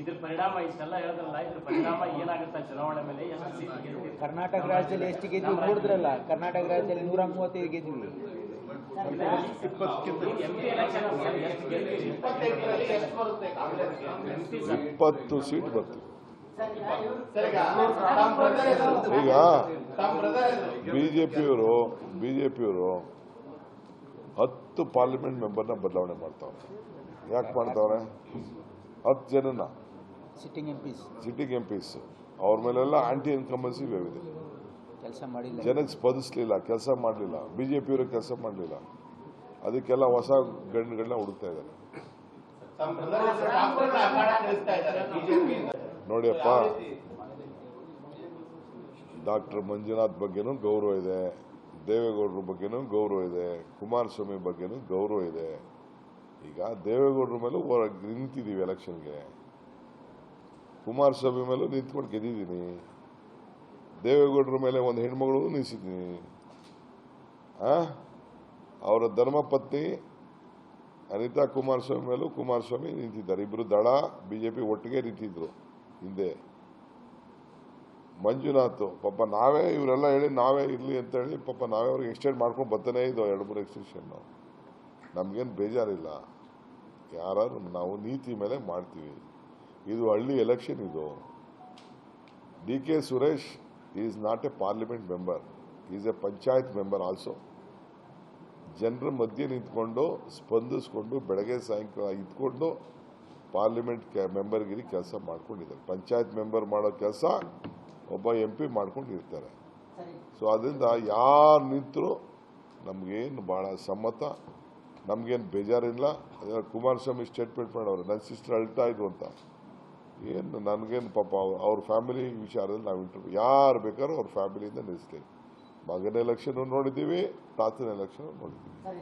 ಇದ್ರ ಪರಿಣಾಮ ಇಷ್ಟೆಲ್ಲ ಹೇಳಿದ್ರಲ್ಲ ಇದ್ರ ಪರಿಣಾಮ ಏನಾಗುತ್ತೆ ಚುನಾವಣೆ ಮೇಲೆ? ಎಷ್ಟು ಸೀಟ್ ಗೆಲ್ತೀರಿ ಕರ್ನಾಟಕ ರಾಜ್ಯದಲ್ಲಿ ಎಷ್ಟು ಗೆದ್ವಿ ನೋಡಿದ್ರಲ್ಲ ಕರ್ನಾಟಕ ರಾಜ್ಯದಲ್ಲಿ ನೂರ ಮೂವತ್ತೈದು ಗೆದ್ವಿ ಇಪ್ಪತ್ತು ಸೀಟ್ ಬರ್ತೀವಿ ಈಗ ಬಿಜೆಪಿಯವರು ಬಿಜೆಪಿಯವರು ಹತ್ತು ಪಾರ್ಲಿಮೆಂಟ್ ಮೆಂಬರ್ನ ಬದಲಾವಣೆ ಮಾಡ್ತಾವ್ರೆ. ಯಾಕೆ ಮಾಡ್ತಾವ್ರೆ? ಹತ್ತು ಜನನ. ಸಿಟ್ಟಿಂಗ್ ಎಂ ಪಿಸ್ ಸಿಟ್ಟಿಂಗ್ ಎಂ ಪಿಸ್ ಅವ್ರ ಮೇಲೆಲ್ಲ ಆಂಟಿ ಇನ್ಕಂಬನ್ಸಿ ಇದೆ ಕೆಲಸ ಮಾಡಿಲ್ಲ. ಜನಕ್ಕೆ ಸ್ಪಂದಿಸಲಿಲ್ಲ ಕೆಲಸ ಮಾಡಲಿಲ್ಲ. ಬಿಜೆಪಿಯವರು ಕೆಲಸ ಮಾಡಲಿಲ್ಲ. ಅದಕ್ಕೆಲ್ಲ ಹೊಸ ಗಂಡುಗಳನ್ನ ಹುಡುಕ್ತಾ ಇದ್ದಾರೆ. ನೋಡಿಯಪ್ಪ ಡಾಕ್ಟರ್ ಮಂಜುನಾಥ್ ಬಗ್ಗೆನೂ ಗೌರವ ಇದೆ ದೇವೇಗೌಡರ ಬಗ್ಗೆನೂ ಗೌರವ ಇದೆ ಕುಮಾರಸ್ವಾಮಿ ಬಗ್ಗೆನೂ ಗೌರವ ಇದೆ. ಈಗ ದೇವೇಗೌಡರ ಮೇಲೂ ನಿಂತಿದ್ದೀವಿ ಎಲೆಕ್ಷನ್ಗೆ. ಕುಮಾರಸ್ವಾಮಿ ಮೇಲೂ ನಿಂತ್ಕೊಂಡು ಗೆದ್ದಿದ್ದೀನಿ. ದೇವೇಗೌಡರ ಮೇಲೆ ಒಂದು ಹೆಣ್ಮಗಳು ನಿಲ್ಲಿಸಿದ್ದೀನಿ ಅವರ ಧರ್ಮಪತ್ನಿ ಅನಿತಾ ಕುಮಾರಸ್ವಾಮಿ ಮೇಲೂ ಕುಮಾರಸ್ವಾಮಿ ನಿಂತಿದ್ದಾರೆ. ಇಬ್ಬರು ದಳ, ಬಿಜೆಪಿ ಒಟ್ಟಿಗೆ ನಿಂತಿದ್ರು ಹಿಂದೆ. ಮಂಜುನಾಥ್, ಪಾಪ ನಾವೇ ಇವರೆಲ್ಲ ಹೇಳಿ ನಾವೇ ಇರಲಿ ಅಂತ ಹೇಳಿ ಪಾಪ ನಾವೇ ಅವ್ರಿಗೆ ಎಕ್ಸ್ಟೆಂಡ್ ಮಾಡ್ಕೊಂಡು ಬರ್ತಾನೆ ಇದ್ದೋ ಎರಡು ಮೂರು ಎಕ್ಸ್ಟೆನ್ಷನ್ ನಮಗೇನು ಬೇಜಾರಿಲ್ಲ. ಯಾರು ನಾವು ನೀತಿ ಮೇಲೆ ಮಾಡ್ತೀವಿ. ಇದು ಹಳ್ಳಿ ಎಲೆಕ್ಷನ್ ಇದು. D K Suresh is not a parliament member is a panchayat member also ಜನರ ಮಧ್ಯೆ ನಿಂತ್ಕೊಂಡು ಸ್ಪಂದಿಸ್ಕೊಂಡು ಬೆಳಗ್ಗೆ ಸಾಯಂಕಾಲ ಇದ್ಕೊಂಡು ಪಾರ್ಲಿಮೆಂಟ್ ಮೆಂಬರ್ಗಿರಿ ಕೆಲಸ ಮಾಡ್ಕೊಂಡಿದ್ದಾರೆ. ಪಂಚಾಯತ್ ಮೆಂಬರ್ ಮಾಡೋ ಕೆಲಸ ಒಬ್ಬ ಎಂ ಪಿ ಮಾಡ್ಕೊಂಡಿರ್ತಾರೆ. ಸೊ ಅದರಿಂದ ಯಾರು ನಿಂತರೂ ನಮಗೇನು ಭಾಳ ಸಮ್ಮತ. ನಮಗೇನು ಬೇಜಾರಿಲ್ಲ. ಕುಮಾರಸ್ವಾಮಿ ಸ್ಟೇಟ್ಮೆಂಟ್ ಮಾಡೋರು ನನ್ನ ಸಿಸ್ಟರ್ ಅಳ್ತಾ ಇದ್ವು ಅಂತ. ಏನು ನನಗೇನು ಪಾಪ, ಅವ್ರ- ಅವ್ರ ಫ್ಯಾಮಿಲಿ ವಿಚಾರದಲ್ಲಿ ನಾವು ಇಂಟರ್ವ್ಯೂ ಯಾರು ಬೇಕಾದ್ರೂ ಅವ್ರ ಫ್ಯಾಮಿಲಿಯಿಂದ ನಿಲ್ಲಿಸ್ತೀವಿ ಮಗನ ಎಲೆಕ್ಷನ್ ನೋಡಿದ್ದೀವಿ, ತಾತನ ಎಲೆಕ್ಷನ್ ನೋಡಿದ್ದೀವಿ.